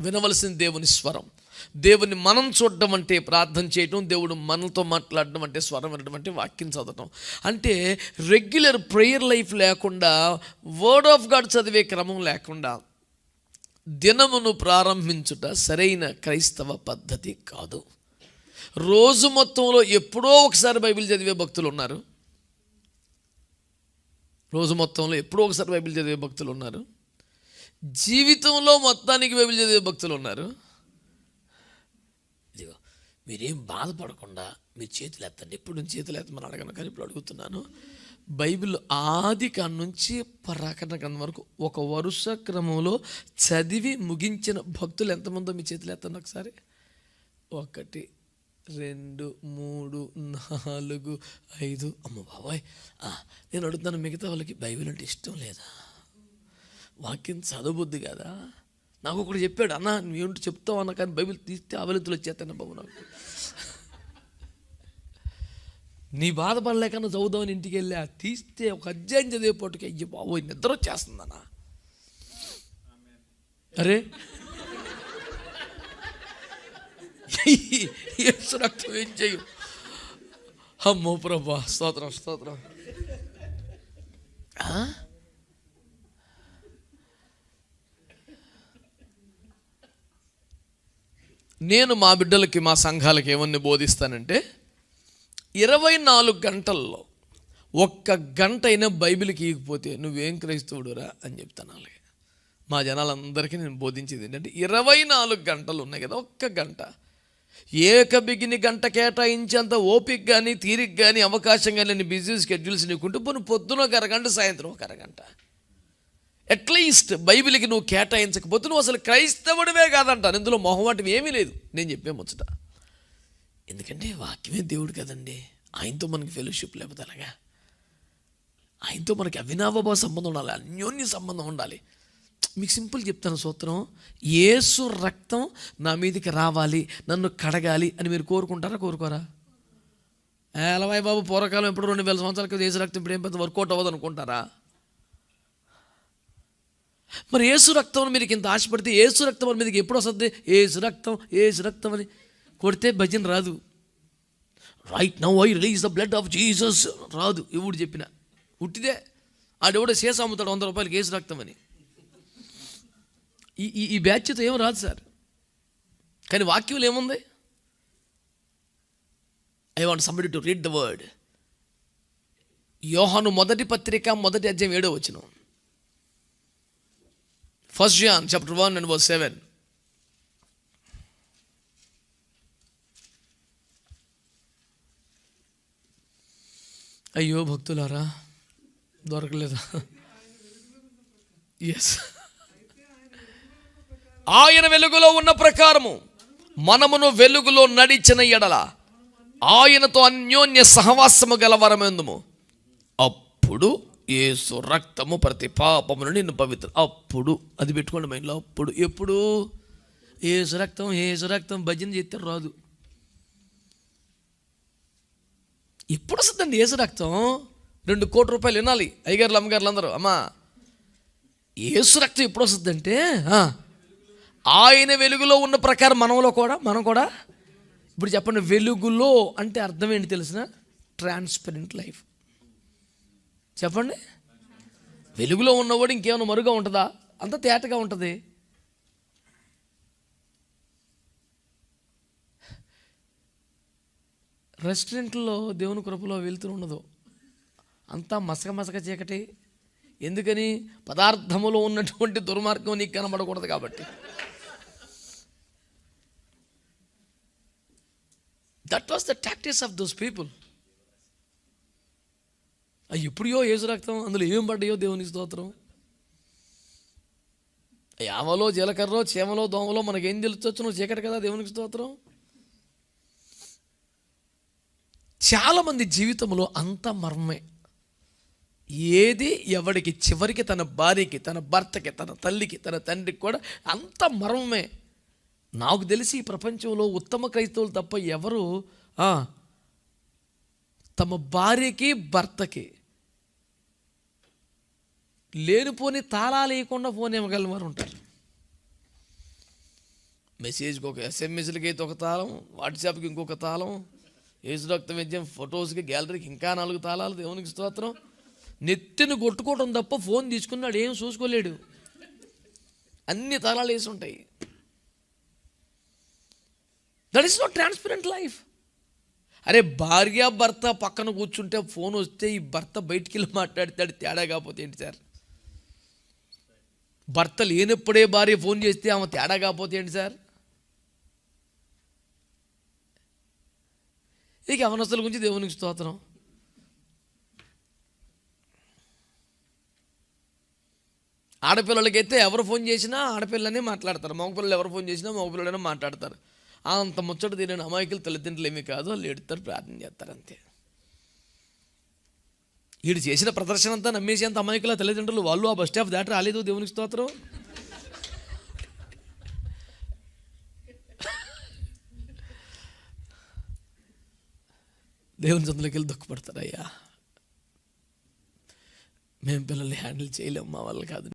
వినవలసిన దేవుని స్వరం. దేవుని మనం చూడడం అంటే ప్రార్థన చేయటం దేవుడు మనతో మాట్లాడడం అంటే స్వరం వినడం అంటే వాక్యం చదవటం. అంటే రెగ్యులర్ ప్రేయర్ లైఫ్ లేకుండా వర్డ్ ఆఫ్ గాడ్ చదివే క్రమం లేకుండా దినమును ప్రారంభించుట సరైన క్రైస్తవ పద్ధతి కాదు. రోజు మొత్తంలో ఎప్పుడో ఒకసారి బైబిల్ చదివే భక్తులు ఉన్నారు. రోజు మొత్తంలో ఎప్పుడో ఒకసారి బైబిల్ చదివే భక్తులు ఉన్నారు. జీవితంలో మొత్తానికి బైబిల్ చదివే భక్తులు ఉన్నారు. ఇదిగో మీరేం బాధపడకుండా మీరు చేతులు ఎత్తండి. ఎప్పుడు నుంచి చేతులు ఎత్తమని అడగను కానీ ఇప్పుడు అడుగుతున్నాను. బైబిల్ ఆది కాడ నుంచి ప్రకటన గ్రంథం వరకు ఒక వరుస క్రమంలో చదివి ముగించిన భక్తులు ఎంతమందో మీ చేతులు ఎత్తండి ఒకసారి. ఒకటి రెండు మూడు నాలుగు ఐదు. అమ్మ బాబాయ్. నేను అడుగుతాను మిగతా వాళ్ళకి బైబిల్ అంటే ఇష్టం లేదా? వాక్యం చదవద్దు కదా? నాకు ఒకడు చెప్పాడు అన్న నువ్వేంటి చెప్తావు అన్న కానీ బైబిల్ తీస్తే అవలితులు వచ్చేస్తాను బాబు నాకు. నీ బాధపడలేకన్నా చదువుదామని ఇంటికి వెళ్ళా తీస్తే ఒక అధ్యాయం చదివేపోటుకి అయ్యి బాబు నిద్ర వచ్చేస్తుందన్న అరే. యేసు రక్తం ఏం చేయు? అమ్మో ప్రభా స్తోత్రం స్తోత్రం. నేను మా బిడ్డలకి మా సంఘాలకి ఏమన్నీ బోధిస్తానంటే ఇరవై నాలుగు గంటల్లో ఒక్క గంట అయినా బైబిల్కి ఈగిపోతే నువ్వేం క్రైస్తవుడురా అని చెప్తాను అలాగే. మా జనాలందరికీ నేను బోధించేది ఏంటంటే ఇరవై నాలుగు గంటలు ఉన్నాయి కదా ఒక్క గంట. ఏక బిగిని గంట కేటాయించేంత ఓపిక కానీ తీరిక కానీ అవకాశం కానీ బిజీ స్కెడ్యూల్స్ నీకుంటూ పొద్దున ఒక అరగంట సాయంత్రం ఒక అరగంట. అట్లీస్ట్ బైబిల్కి నువ్వు కేటాయించకపోతే నువ్వు అసలు క్రైస్తవుడివే కాదంటాను. ఇందులో మొహమాటం ఏమీ లేదు. నేను చెప్పే ముచ్చట. ఎందుకంటే వాక్యమే దేవుడు కదండి. ఆయనతో మనకి ఫెలోషిప్ లేకపోతే అలాగా ఆయనతో మనకి అవినాభావ సంబంధం ఉండాలి. అన్యోన్య సంబంధం ఉండాలి. మీకు సింపుల్ చెప్తాను సూత్రం. ఏసు రక్తం నా మీదకి రావాలి నన్ను కడగాలి అని మీరు కోరుకుంటారా కోరుకోరా? ఏలవాయి బాబు పూర్వకాలం ఎప్పుడు రెండు వేల సంవత్సరాల క్రితం ఏసు రక్తం ఇప్పుడు ఏం పెద్ద వర్కౌట్ అవ్వదు అనుకుంటారా మరి ఏసు రక్తం మీరు ఇంత ఆశపడితే ఏసు రక్తం అని మీదకి ఎప్పుడు వస్తుంది? ఏసు రక్తం ఏసు రక్తం అని కొడితే భజన రాదు. Right now I release the blood of Jesus రాదు. ఎవడు చెప్పిన. ఉట్టిదే ఆడెవడో శేష అమ్ముతాడు వంద రూపాయలకి ఏసు రక్తం అని. ఈ ఈ ఈ బ్యాచ్తో ఏం రాదు సార్. కానీ వాక్యంలో ఏముంది? I want somebody to read the word యోహాను మొదటి పత్రిక మొదటి అధ్యాయం ఏడో వచ్చినాం first John chapter one and verse seven అయ్యో భక్తులారా దొరకలేదా? ఎస్ ఆయన వెలుగులో ఉన్న ప్రకారము మనమును వెలుగులో నడిచిన ఎడల ఆయనతో అన్యోన్య సహవాసము గలవరమెందుము అప్పుడు ఏసు రక్తము ప్రతి పాపమును నిన్ను పవిత్ర అప్పుడు అది పెట్టుకోండి మైండ్లో అప్పుడు ఎప్పుడు? ఏసు రక్తం ఏసు రక్తం భజన చేస్తే రాదు. ఎప్పుడు వస్తుందండి ఏసు రక్తం? రెండు కోటి రూపాయలు వినాలి. అయ్యగారులు అమ్మగారులు అందరూ అమ్మా. ఏసు రక్తం ఎప్పుడు వస్తుందంటే ఆయన వెలుగులో ఉన్న ప్రకారం మనలో కూడా మనం కూడా. ఇప్పుడు చెప్పండి వెలుగులో అంటే అర్థం ఏంటి తెలిసిన? ట్రాన్స్పరెంట్ లైఫ్ చెప్పండి. వెలుగులో ఉన్నవాడు ఇంకేమైనా మరుగా ఉంటుందా? అంత తేటగా ఉంటుంది. రెస్టారెంట్లో దేవుని కృపలో వెళ్తూ ఉండదు. అంతా మసక మసక చీకటి. ఎందుకని? పదార్థములో ఉన్నటువంటి దుర్మార్గం నీకు కనబడకూడదు కాబట్టి. That was the tactics of those people అవి ఎప్పుడో ఏసు రక్తం అందులో ఏం పడ్డాయో దేవుని స్తోత్రం? యామలో జీలకర్రలో చీమలో దోమలో మనకేం ఏం నువ్వు చీకటి కదా దేవునికి స్తోత్రం? చాలామంది జీవితంలో అంత మర్మే. ఏది ఎవడికి చివరికి తన భార్యకి తన భర్తకి తన తల్లికి తన తండ్రికి కూడా అంత మర్మమే నాకు తెలిసి ఈ ప్రపంచంలో ఉత్తమ క్రైస్తవులు తప్ప ఎవరు? తమ భార్యకి భర్తకి లేనిపోని తాళాలు వేయకుండా ఫోన్ ఇవ్వగలిగిన వారు ఉంటారు. మెసేజ్కి ఒక ఎస్ఎంఎస్లకి అయితే ఒక తాళం వాట్సాప్కి ఇంకొక తాళం యేసురక్త రక్త విద్యం ఫొటోస్కి గ్యాలరీకి ఇంకా నాలుగు తాళాలు దేవునికి స్తోత్రం. నెత్తిని కొట్టుకోవడం తప్ప ఫోన్ తీసుకున్నాడు ఏం చూసుకోలేడు. అన్ని తాళాలు వేసి ఉంటాయి. That is not transparent life అరే భార్య భర్త పక్కన కూర్చుంటే ఫోన్ వస్తే ఈ భర్త బయటికి వెళ్ళి మాట్లాడతాడు తేడా కాకపోతే ఏంటి సార్? భర్త లేనప్పుడే భార్య ఫోన్ చేస్తే ఆమె తేడా కాకపోతే ఏంటి సార్? ఇక అవనస్తుల గురించి దేవునికి స్తోత్రం. ఆడపిల్లలకైతే ఎవరు ఫోన్ చేసినా ఆడపిల్లనే మాట్లాడతారు. మగపిల్లలు ఎవరు ఫోన్ చేసినా మగపిల్లలనే మాట్లాడతారు. అంత ముచ్చట తీరిన అమాయకులు తల్లిదండ్రులు ఏమీ కాదు వాళ్ళు ఎడతారు ప్రార్థన చేస్తారు అంతే. వీడు చేసిన ప్రదర్శన అంతా నమ్మేసేంత అమాయకుల తల్లిదండ్రులు వాళ్ళు ఆ బస్ స్టాప్ దాటి రాలేదు దేవునికి స్తోత్రం? దేవుని చంద్రులకి వెళ్ళి దుఃఖపడతారయ్యా. మేము పిల్లల్ని హ్యాండిల్ చేయలేము మా వాళ్ళు కాదు.